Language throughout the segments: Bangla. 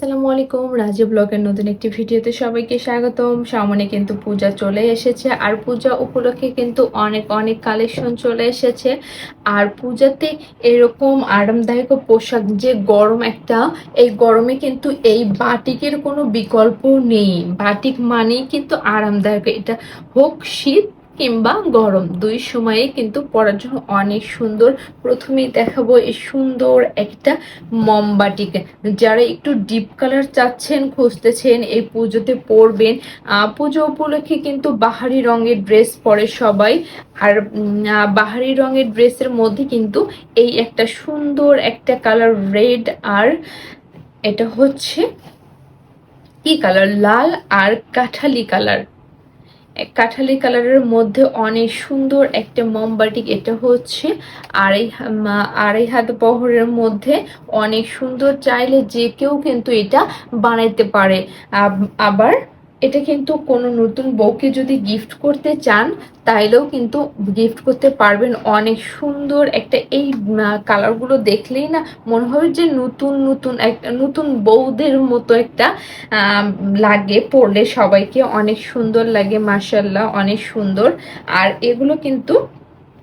আসসালামু আলাইকুম। রাজীব ব্লগের নতুন একটি ভিডিওতে সবাইকে স্বাগতম। সামনে কিন্তু পূজা চলে এসেছে আর পূজা উপলক্ষে কিন্তু অনেক অনেক কালেকশন চলে এসেছে। আর পূজাতে এরকম আরামদায়ক পোশাক যে গরম একটা, এই গরমে কিন্তু এই বাটিকের কোনো বিকল্প নেই। বাটিক মানেই কিন্তু আরামদায়ক। এটা হোক শীত কিংবা গরম। দুই সময়ে কিন্তু পরার জন্য অনেক সুন্দর। প্রথমেই দেখাবো এই সুন্দর একটা মোমবাটিকে যারা একটু ডিপ কালার চাচ্ছেন, খুঁজতেছেন, এই পুজোতে পরবেন পুজো উপলক্ষে কিন্তু বাহারি রঙের ড্রেস পরে সবাই। আর বাহারি রঙের ড্রেসের মধ্যে কিন্তু এই একটা সুন্দর একটা কালার রেড আর এটা হচ্ছে কি কালার? লাল আর কাঠালি কালার। কাঠালি কালারের মধ্যে অনেক সুন্দর একটা মোমবাটিক এটা হচ্ছে। আড়াই আড়াই হাত বহরের মধ্যে অনেক সুন্দর চাইলে যে কেউ কিন্তু এটা বানাইতে পারে। আব- আবার এটা কিন্তু কোনো নতুন বউকে যদি গিফট করতে চান, তাইলেও কিন্তু গিফট করতে পারবেন। অনেক সুন্দর একটা এই কালারগুলো দেখলেই না মনে হবে যে নতুন নতুন একটা, নতুন বউদের মতো একটা লাগে, পরলে সবাইকে অনেক সুন্দর লাগে মাসাল্লাহ অনেক সুন্দর। আর এগুলো কিন্তু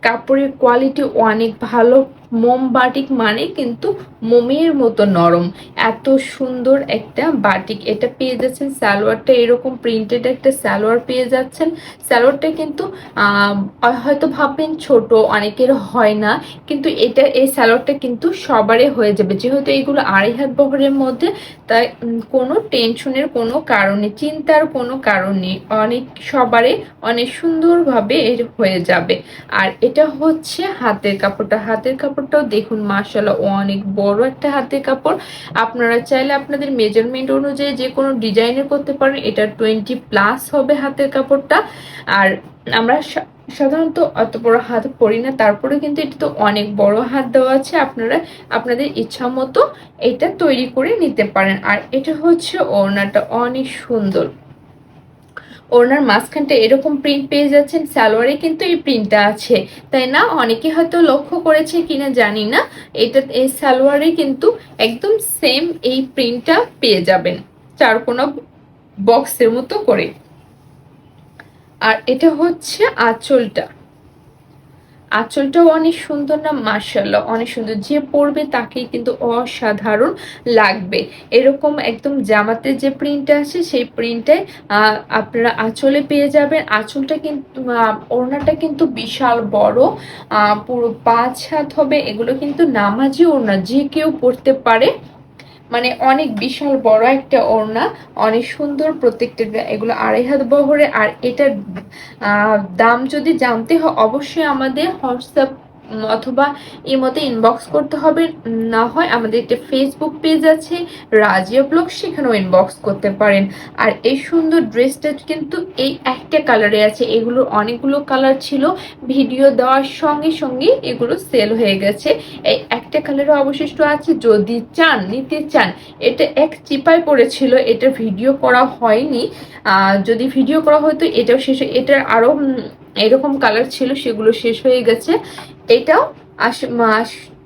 কাপড়ের কোয়ালিটি অনেক ভালো। মোম বাটিক মানে কিন্তু মোমের মতো নরম। এত সুন্দর একটা বাটিক। এটা পেয়ে যাচ্ছেন সালোয়ারটা এরকম প্রিন্টেড একটা সালোয়ার পেয়ে যাচ্ছেন। সালোয়ারটা কিন্তু হয়তো ভাববেন ছোট, অনেকের হয় না। কিন্তু এটা, এই সালোয়ারটা কিন্তু সবারই হয়ে যাবে। যেহেতু এইগুলো আড়াই হাত বহরের মধ্যে, তাই কোনো টেনশনের কোনো কারণে চিন্তার কোনো কারণ অনেক, সবারই অনেক সুন্দরভাবে এর হয়ে যাবে। আর এটা হচ্ছে হাতের কাপড়টা। হাতের কাপড়টাও দেখুন মাসাল্লাহ অনেক বড় একটা হাতের কাপড়। আপনারা চাইলে আপনাদের মেজারমেন্ট অনুযায়ী যে কোনো ডিজাইনের করতে পারেন, এটা টোয়েন্টি প্লাস হবে হাতের কাপড়টা। আর আমরা সাধারণত অত বড় হাত পরি না, তারপরে কিন্তু এটা তো অনেক বড় হাত দেওয়া আছে, আপনারা আপনাদের ইচ্ছা মতো এটা তৈরি করে নিতে পারেন। আর এটা হচ্ছে ওড়নাটা, অনেক সুন্দর। ওড়নার মাঝখানটা এরকম প্রিন্ট পেয়ে যাচ্ছেন সালোয়ারে কিন্তু এই প্রিন্টটা আছে। তাই না? অনেকে হয়তো লক্ষ্য করেছে কিনা জানি না। এটা, এই সালোয়ারে কিন্তু একদম সেম এই প্রিন্টটা পেয়ে যাবেন। চার কোনো বক্সের মতো করে। আর এটা হচ্ছে আঁচলটা। আঁচলটাও অনেক সুন্দর না? মার্শাল্লাহ অনেক সুন্দর। যে পরবে তাকেই কিন্তু অসাধারণ লাগবে। এরকম একদম জামাতে যে প্রিন্টটা আছে, সেই প্রিন্টে আপনারা আঁচলে পেয়ে যাবেন। আঁচলটা কিন্তু ওড়নাটা কিন্তু বিশাল বড়। পুরো পাঁচ হাত হবে। এগুলো কিন্তু নামাজি ওড়না। যে কেউ পরতে পারে মানে অনেক বিশাল বড় একটা ওড়না, অনেক সুন্দর প্রত্যেকটা এগুলো আড়াই হাত বহরে। আর এটার দাম যদি জানতে হয়, অবশ্যই আমাদের হোয়াটসঅ্যাপ অথবা ইমোতে ইনবক্স করতে হবে। না হয় আমাদের একটা ফেসবুক পেজ আছে রাজিয়া ব্লগ সেখানেও ইনবক্স করতে পারেন। আর এই সুন্দর ড্রেসটা কিন্তু এই একটা কালারে আছে। এগুলোর অনেকগুলো কালার ছিল। ভিডিও দেওয়ার সঙ্গে সঙ্গে এগুলো সেল হয়ে গেছে। এই একটা কালারও অবশিষ্ট আছে যদি চান নিতে চান এটা এক চিপায় পড়েছিল এটা ভিডিও করা হয়নি। যদি ভিডিও করা হয়তো এটাও শেষ এটার আরও উম, এরকম কালার ছিল, সেগুলো শেষ হয়ে গেছে। এটাও আস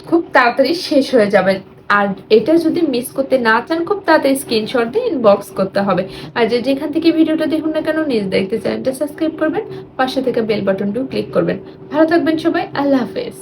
খুব তাড়াতাড়ি শেষ হয়ে যাবে। আর এটা যদি মিস করতে না চান, খুব তাড়াতাড়ি স্ক্রিনশট দিয়ে ইনবক্স করতে হবে। আর যে যেখান থেকে ভিডিওটা দেখুন না কেন, নিজ দেখতে চ্যানেলটা সাবস্ক্রাইব করবেন, পাশে থেকে বেল বাটনটিও ক্লিক করবেন। ভালো থাকবেন সবাই, আল্লাহ হাফেজ।